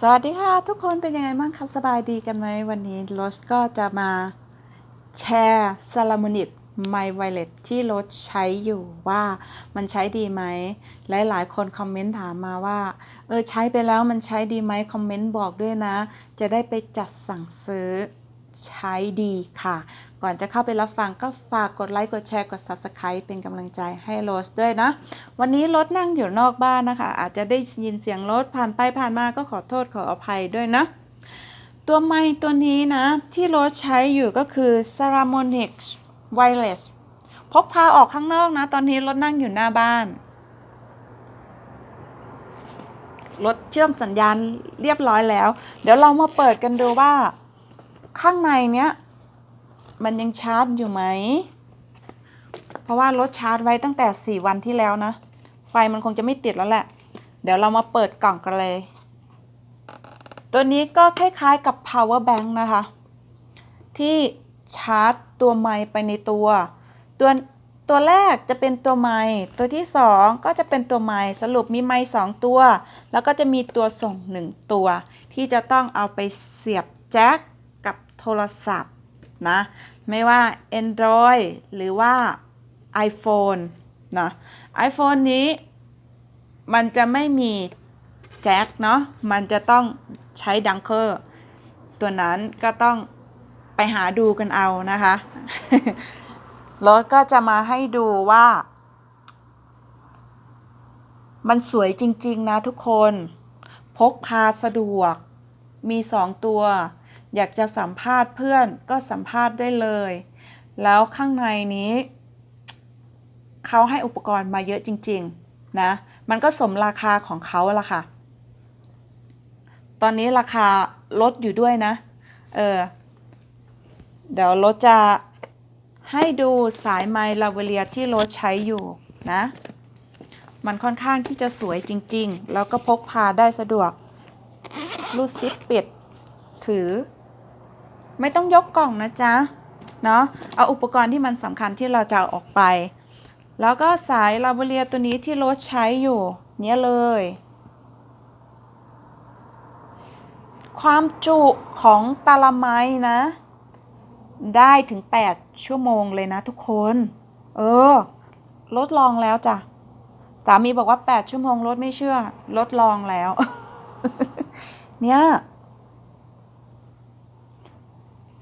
สวัสดีค่ะทุกคนเป็นยังไงบ้างคะสบายดีกันไหมวันนี้โรสก็จะมาแชร์ซาลามอนิตไมไวเลตที่โรสใช้อยู่ว่ามันใช้ดีไหมหลายๆคนคอมเมนต์ถามมาว่า เออใช้ไปแล้วมันใช้ดีไหมคอมเมนต์บอกด้วยนะ จะได้ไปจัดสั่งซื้อ ใช้ดีค่ะ ก่อนจะเข้าไปรับฟังก็ฝากกดไลค์ กดแชร์ กด Subscribe เป็นกำลังใจให้โรสด้วยนะ วันนี้รถนั่งอยู่นอกบ้านนะคะ อาจจะได้ยินเสียงรถผ่านไปผ่านมาก็ขอโทษขออภัยด้วยนะ ตัวไม้ตัวนี้นะ ที่รถใช้อยู่ก็คือ s a r a m o n i c Wireless พกพาออกข้างนอกนะ ตอนนี้รถนั่งอยู่หน้าบ้านรถเชื่อมสัญญาณเรียบร้อยแล้ว เดี๋ยวเรามาเปิดกันดูว่า ข้างในเนี้ยมันยังชาร์จอยู่ไหม เพราะว่ารถชาร์จไว้ตั้งแต่ 4 วันที่แล้วนะ ไฟมันคงจะไม่ติดแล้วแหละ เดี๋ยวเรามาเปิดกล่องกันเลย ตัวนี้ก็คล้ายๆกับ power bank นะคะ ที่ชาร์จตัวไม้ไปในตัว ตัวตัวแรกจะเป็นตัวไม้ตัวที่ 2 ก็จะเป็นตัวไม้สรุปมีไม้2ตัว แล้วก็จะมีตัวส่ง 1 ตัว ที่จะต้องเอาไปเสียบแจ็ค กับโทรศัพท์นะไม่ว่า Android หรือว่า iPhone นะ iPhone นี้มันจะไม่มีแจ็คเนาะมันจะต้องใช้ดังเคอร์ตัวนั้นก็ต้องไปหาดูกันเอานะคะรถก็จะมาให้ดูว่า มันสวยจริง ๆ นะทุกคน พกพาสะดวกมีสองตัว อยากจะสัมภาษณ์เพื่อนก็สัมภาษณ์ได้เลย แล้วข้างในนี้เขาให้อุปกรณ์มาเยอะจริงๆนะ มันก็สมราคาของเขาละค่ะ ตอนนี้ราคาลดอยู่ด้วยนะ เออ เดี๋ยวรถจะให้ดูสายไมลาเวเลียที่รถใช้อยู่นะ มันค่อนข้างที่จะสวยจริงๆ แล้วก็พกพาได้สะดวกรูดซิปปิดถือ ไม่ต้องยกกล่องนะจ๊ะ เนาะเอาอุปกรณ์ที่มันสำคัญที่เราจะเอาออกไป แล้วก็สายลาเวเลียตัวนี้ที่รถใช้อยู่ เนี้ยเลย ความจุของตาละไม้นะ ได้ถึง 8 ชั่วโมงเลยนะทุกคน เออรถลองแล้วจ้ะสามีบอกว่า 8 ชั่วโมงรถไม่เชื่อรถลองแล้ว เนี่ย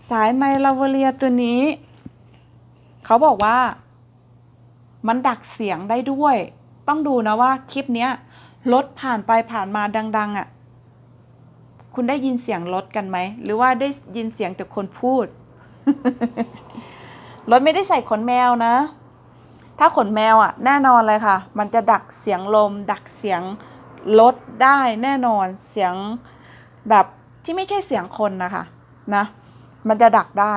สายไมลาเวเลียตัวนี้ เขาบอกว่า มันดักเสียงได้ด้วย ต้องดูนะว่าคลิปเนี้ยรถผ่านไปผ่านมาดัง ๆอะ คุณได้ยินเสียงรถกันไหม หรือว่าได้ยินเสียงแต่คนพูด รถไม่ได้ใส่ขนแมวนะ ถ้าขนแมวอะ แน่นอนเลยค่ะ มันจะดักเสียงลม ดักเสียงรถได้แน่นอน เสียงแบบที่ไม่ใช่เสียงคนนะคะ นะ มันจะดักได้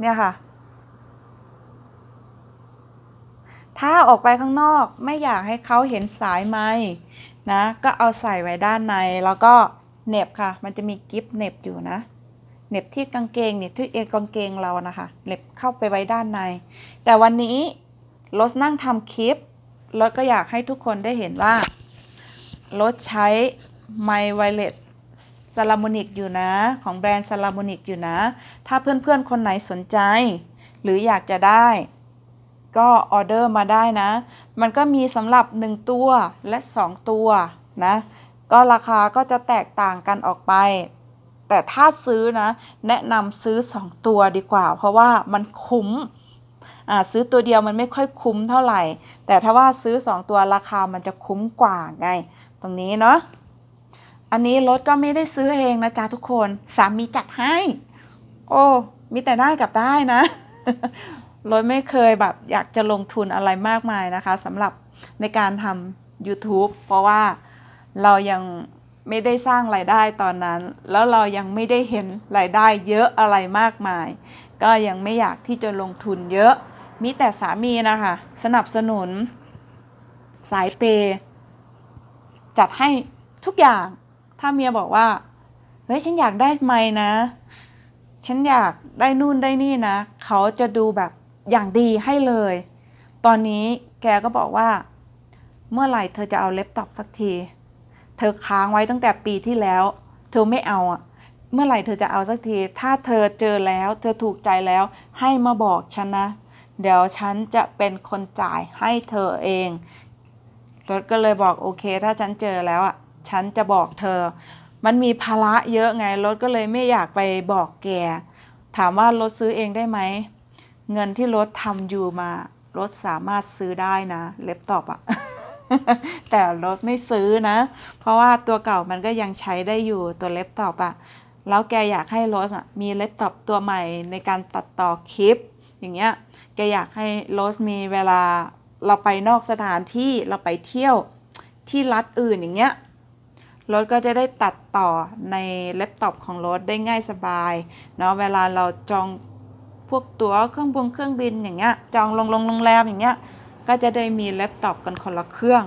เนี่ยค่ะ ถ้าออกไปข้างนอกไม่อยากให้เขาเห็นสายไม้นะ ก็เอาใส่ไว้ด้านในแล้วก็เน็บค่ะ มันจะมีกิฟเน็บอยู่นะเน็บที่กางเกงเนี่ยที่เอวกางเกงเรานะคะเน็บเข้าไปไว้ด้านใน แต่วันนี้รถนั่งทำคลิปรถก็อยากให้ทุกคนได้เห็นว่า รถใช้ไมไวเลสซาลาโมนิกอยู่นะ ของแบรนด์ซาลาโมนิกอยู่นะ ถ้าเพื่อนๆ คนไหนสนใจ หรืออยากจะได้ ก็ออเดอร์มาได้นะ มันก็มีสำหรับ 1 ตัวและ 2 ตัวนะ ก็ราคาก็จะแตกต่างกันออกไป แต่ถ้าซื้อนะ แนะนำซื้อ 2 ตัวดีกว่า เพราะว่ามันคุ้มซื้อตัวเดียวมันไม่ค่อยคุ้มเท่าไหร่ แต่ถ้าว่าซื้อ 2 ตัวราคามันจะคุ้มกว่าไง ตรงนี้เนาะอันนี้รถก็ไม่ได้ซื้อเองนะจ๊ะทุกคนสามีจัดให้ โอ้มีแต่ได้กับได้นะรถไม่เคยแบบอยากจะลงทุนอะไรมากมายนะคะสำหรับในการทำ YouTube เพราะว่าเรายังไม่ได้สร้างรายได้ตอนนั้น แล้วเรายังไม่ได้เห็นรายได้เยอะอะไรมากมาย ก็ยังไม่อยากที่จะลงทุนเยอะ มีแต่สามีนะคะ สนับสนุน สายเปย์ จัดให้ทุกอย่าง ถ้าเมียบอกว่า เฮ้ยฉันอยากได้ไม้นะ ฉันอยากได้นู่นได้นี่นะ เขาจะดูแบบอย่างดีให้เลย ตอนนี้แกก็บอกว่า เมื่อไหร่เธอจะเอาเล็บตอบสักที เธอค้างไว้ตั้งแต่ปีที่แล้ว เธอไม่เอาอะเมื่อไหร่เธอจะเอาสักที ถ้าเธอเจอแล้ว เธอถูกใจแล้ว ให้มาบอกฉันนะ เดี๋ยวฉันจะเป็นคนจ่ายให้เธอเอง รถก็เลยบอกโอเค ถ้าฉันเจอแล้วอะฉันจะบอกเธอ มันมีภาระเยอะไงรถก็เลยไม่อยากไปบอกแก ถามว่ารถซื้อเองได้ไหม เงินที่รถทำอยู่มารถสามารถซื้อได้นะ เล็บตอบอะแต่รถไม่ซื้อนะ เพราะว่าตัวเก่ามันก็ยังใช้ได้อยู่ตัวเล็บตอบอะแล้วแกอยากให้รถอะมีเล็บตอบตัวใหม่ในการตัดต่อคลิป อย่างเงี้ยแกอยากให้รถมีเวลา เราไปนอกสถานที่เราไปเที่ยวที่รัฐอื่นอย่างเงี้ยรถก็จะได้ตัดต่อในแล็ปท็อปของรถได้ง่ายสบายเนาะเวลาเราจองพวกตั๋วเครื่องบงเครื่องบินอย่างเงี้ยจองลงลงโรงแรมอย่างเงี้ยก็จะได้มีแล็ปท็อปกันคนละเครื่อง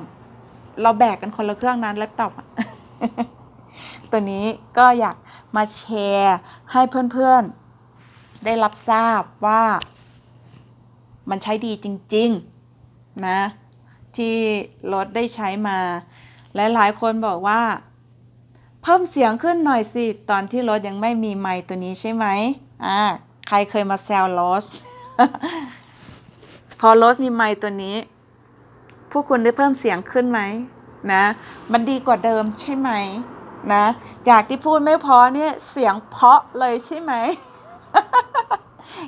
เราแบกกันคนละเครื่องนั้นแล็ปท็อปตัวนี้ก็อยากมาแชร์ให้เพื่อนๆ ได้รับทราบว่ามันใช้ดีจริง ๆ นะที่รถได้ใช้มาและหลายคนบอกว่า เพิ่มเสียงขึ้นหน่อยสิ ตอนที่รถยังไม่มีไมค์ตัวนี้ใช่ไหมอ่าใครเคยมาแซวรถพอรถมีไมค์ตัวนี้ ผู้คุณได้เพิ่มเสียงขึ้นไหมนะ มันดีกว่าเดิมใช่ไหมนะจากที่พูดไม่พอเนี่ยเสียงเพาะเลยใช่ไหม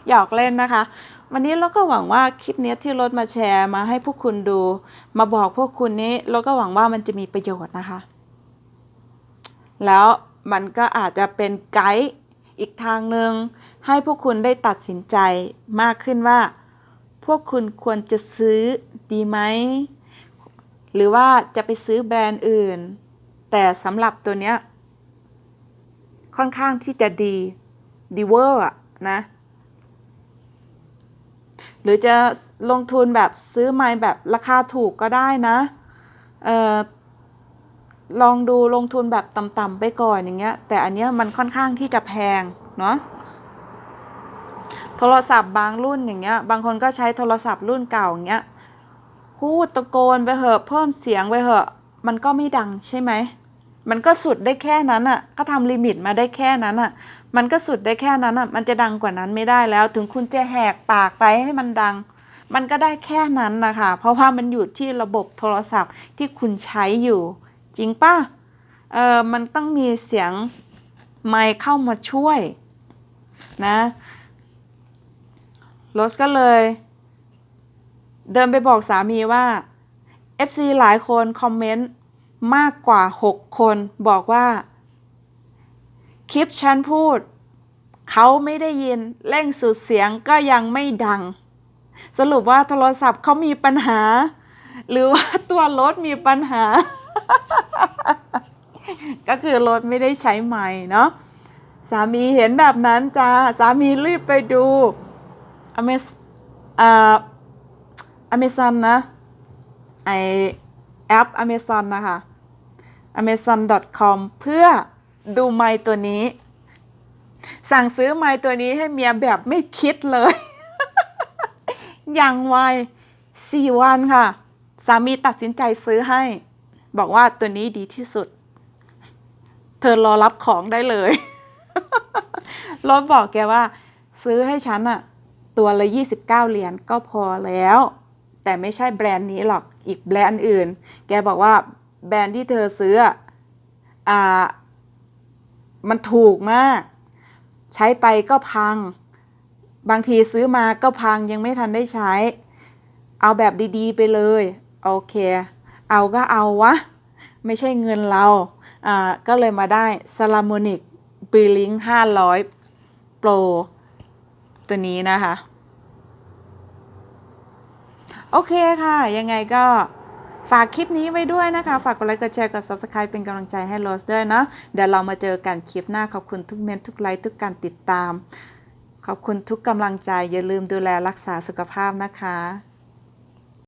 หยอกเล่นนะคะ วันนี้เราก็หวังว่าคลิปนี้ที่รถมาแชร์มาให้พวกคุณดู มาบอกพวกคุณนี้เราก็หวังว่ามันจะมีประโยชน์นะคะ แล้วมันก็อาจจะเป็นไกด์อีกทางหนึ่งให้พวกคุณได้ตัดสินใจมากขึ้นว่า พวกคุณควรจะซื้อดีไหม หรือว่าจะไปซื้อแบรนด์อื่น แต่สำหรับตัวเนี้ยค่อนข้างที่จะดีดีเวอร์อะนะ หรือจะลงทุนแบบซื้อไม้แบบราคาถูกก็ได้นะออลองดูลงทุนแบบต่ำๆไปก่อนอย่างเงี้ย แต่อันเนี้ยมันค่อนข้างที่จะแพงเนาะโทรศัพท์บางรุ่นอย่างเงี้ย บางคนก็ใช้โทรศัพท์รุ่นเก่าอย่างเงี้ยพูดตะโกนไปเหอะเพิ่มเสียงไปเหอะ มันก็ไม่ดังใช่ไหม มันก็สุดได้แค่นั้นอะก็ทำลิมิตมาได้แค่นั้นอะ มันก็สุดได้แค่นั้นอะ มันจะดังกว่านั้นไม่ได้แล้ว ถึงคุณจะแหกปากไปให้มันดัง มันก็ได้แค่นั้นนะคะ เพราะว่ามันอยู่ที่ระบบโทรศัพท์ที่คุณใช้อยู่ จริงป่ะเออมันต้องมีเสียงไมค์เข้ามาช่วยนะโรสก็เลย เดินไปบอกสามีว่า FC หลายคนคอมเมนต์ มากกว่า 6 คนบอกว่า คลิปฉันพูด เขาไม่ได้ยินเร่งสุดเสียงก็ยังไม่ดัง สรุปว่าโทรศัพท์เขามีปัญหา หรือว่าตัวรถมีปัญหา ก็คือรถไม่ได้ใช้ไม้เนาะสามีเห็นแบบนั้นจ้าสามีรีบไปดูอเมซอ่าอเมซอนนะไอแอป Amazon นะคะ amazon.com เพื่อดูไม้ตัวนี้ สั่งซื้อไม้ตัวนี้ให้เมียแบบไม่คิดเลย อย่างไวสี่วันค่ะ สามีตัดสินใจซื้อให้ บอกว่าตัวนี้ดีที่สุด เธอรอรับของได้เลยรถบอกแกว่า ซื้อให้ฉันอะตัวละ 29 เหรียญก็พอแล้ว แต่ไม่ใช่แบรนด์นี้หรอกอีกแบรนด์อื่น แกบอกว่า แบรนด์ที่เธอซื้ออ่ามันถูกมาก ใช้ไปก็พัง บางทีซื้อมาก็พังยังไม่ทันได้ใช้ เอาแบบดีๆไปเลยโอเค เอาก็เอาวะ ไม่ใช่เงินเราอ่าก็เลยมาได้ s a l a m o n i c b r e l i n k 500 Pro ตัวนี้นะคะ โอเคค่ะ ยังไงก็ ฝากคลิปนี้ไว้ด้วยนะคะ ฝากกดไลค์ กดแชร์ กด subscribe เป็นกำลังใจให้โรสด้วยเนาะ เดี๋ยวเรามาเจอกันคลิปหน้า ขอบคุณทุกเมนต์ทุกไลค์ ทุกการติดตาม ขอบคุณทุกกำลังใจ อย่าลืมดูแลรักษาสุขภาพนะคะ